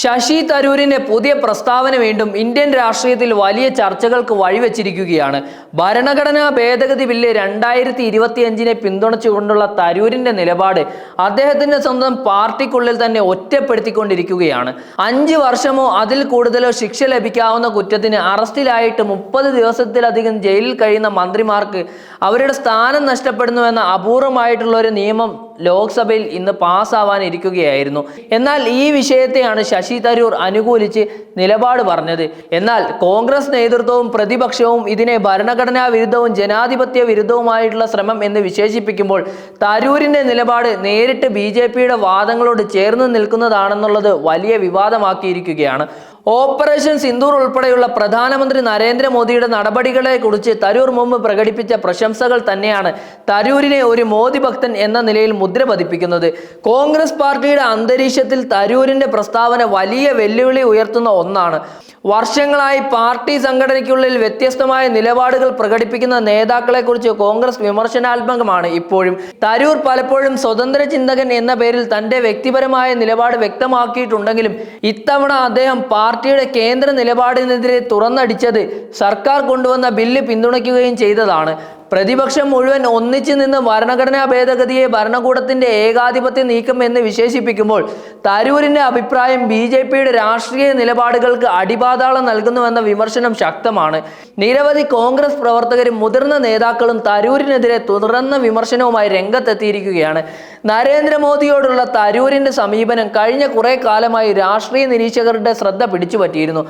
ശശി തരൂരിന്റെ പുതിയ പ്രസ്താവന വീണ്ടും ഇന്ത്യൻ രാഷ്ട്രീയത്തിൽ വലിയ ചർച്ചകൾക്ക് വഴിവെച്ചിരിക്കുകയാണ്. ഭരണഘടനാ ഭേദഗതി ബില്ല് രണ്ടായിരത്തി ഇരുപത്തിയഞ്ചിനെ പിന്തുണച്ചുകൊണ്ടുള്ള തരൂരിന്റെ നിലപാട് അദ്ദേഹത്തിന്റെ സ്വന്തം പാർട്ടിക്കുള്ളിൽ തന്നെ ഒറ്റപ്പെടുത്തിക്കൊണ്ടിരിക്കുകയാണ്. അഞ്ച് വർഷമോ അതിൽ കൂടുതലോ ശിക്ഷ ലഭിക്കാവുന്ന കുറ്റത്തിന് അറസ്റ്റിലായിട്ട് മുപ്പത് ദിവസത്തിലധികം ജയിലിൽ കഴിയുന്ന മന്ത്രിമാർക്ക് അവരുടെ സ്ഥാനം നഷ്ടപ്പെടുന്നുവെന്ന അപൂർവമായിട്ടുള്ള ഒരു നിയമം ലോക്സഭയിൽ ഇന്ന് പാസ്സാവാനിരിക്കുകയായിരുന്നു. എന്നാൽ ഈ വിഷയത്തെയാണ് ശശി തരൂർ അനുകൂലിച്ച് നിലപാട് പറഞ്ഞത്. എന്നാൽ കോൺഗ്രസ് നേതൃത്വവും പ്രതിപക്ഷവും ഇതിനെ ഭരണഘടനാ വിരുദ്ധവും ജനാധിപത്യ വിരുദ്ധവുമായിട്ടുള്ള ശ്രമം എന്ന് വിശേഷിപ്പിക്കുമ്പോൾ തരൂരിന്റെ നിലപാട് നേരിട്ട് ബി വാദങ്ങളോട് ചേർന്ന് നിൽക്കുന്നതാണെന്നുള്ളത് വലിയ വിവാദമാക്കിയിരിക്കുകയാണ്. ഓപ്പറേഷൻ സിന്ദൂർ ഉൾപ്പെടെയുള്ള പ്രധാനമന്ത്രി നരേന്ദ്രമോദിയുടെ നടപടികളെ കുറിച്ച് തരൂർ മുമ്പ് പ്രകടിപ്പിച്ച പ്രശംസകൾ തന്നെയാണ് തരൂരിനെ ഒരു മോദി ഭക്തൻ എന്ന നിലയിൽ മുദ്ര പതിപ്പിക്കുന്നത്. കോൺഗ്രസ് പാർട്ടിയുടെ അന്തരീക്ഷത്തിൽ തരൂരിന്റെ പ്രസ്താവന വലിയ വെല്ലുവിളി ഉയർത്തുന്ന ഒന്നാണ്. വർഷങ്ങളായി പാർട്ടി സംഘടനയ്ക്കുള്ളിൽ വ്യത്യസ്തമായ നിലപാടുകൾ പ്രകടിപ്പിക്കുന്ന നേതാക്കളെക്കുറിച്ച് കോൺഗ്രസ് വിമർശനാത്മകമാണ് ഇപ്പോഴും. തരൂർ പലപ്പോഴും സ്വതന്ത്ര ചിന്തകൻ എന്ന പേരിൽ തന്റെ വ്യക്തിപരമായ നിലപാട് വ്യക്തമാക്കിയിട്ടുണ്ടെങ്കിലും ഇത്തവണ അദ്ദേഹം പാർട്ടിയുടെ കേന്ദ്ര നിലപാടിനെതിരെ തുറന്നടിച്ചത് സർക്കാർ കൊണ്ടുവന്ന ബില്ല് പിന്തുണയ്ക്കുകയും ചെയ്തതാണ്. പ്രതിപക്ഷം മുഴുവൻ ഒന്നിച്ചു നിന്ന് ഭരണഘടനാ ഭേദഗതിയെ ഭരണകൂടത്തിന്റെ ഏകാധിപത്യ നീക്കം എന്ന് വിശേഷിപ്പിക്കുമ്പോൾ തരൂരിന്റെ അഭിപ്രായം ബി ജെ പിയുടെ രാഷ്ട്രീയ നിലപാടുകൾക്ക് അടിപാതാളം നൽകുന്നുവെന്ന വിമർശനം ശക്തമാണ്. നിരവധി കോൺഗ്രസ് പ്രവർത്തകരും മുതിർന്ന നേതാക്കളും തരൂരിനെതിരെ തുടർന്ന വിമർശനവുമായി രംഗത്തെത്തിയിരിക്കുകയാണ്. നരേന്ദ്രമോദിയോടുള്ള തരൂരിന്റെ സമീപനം കഴിഞ്ഞ കുറെ കാലമായി രാഷ്ട്രീയ നിരീക്ഷകരുടെ ശ്രദ്ധ പിടിച്ചുപറ്റിയിരുന്നു.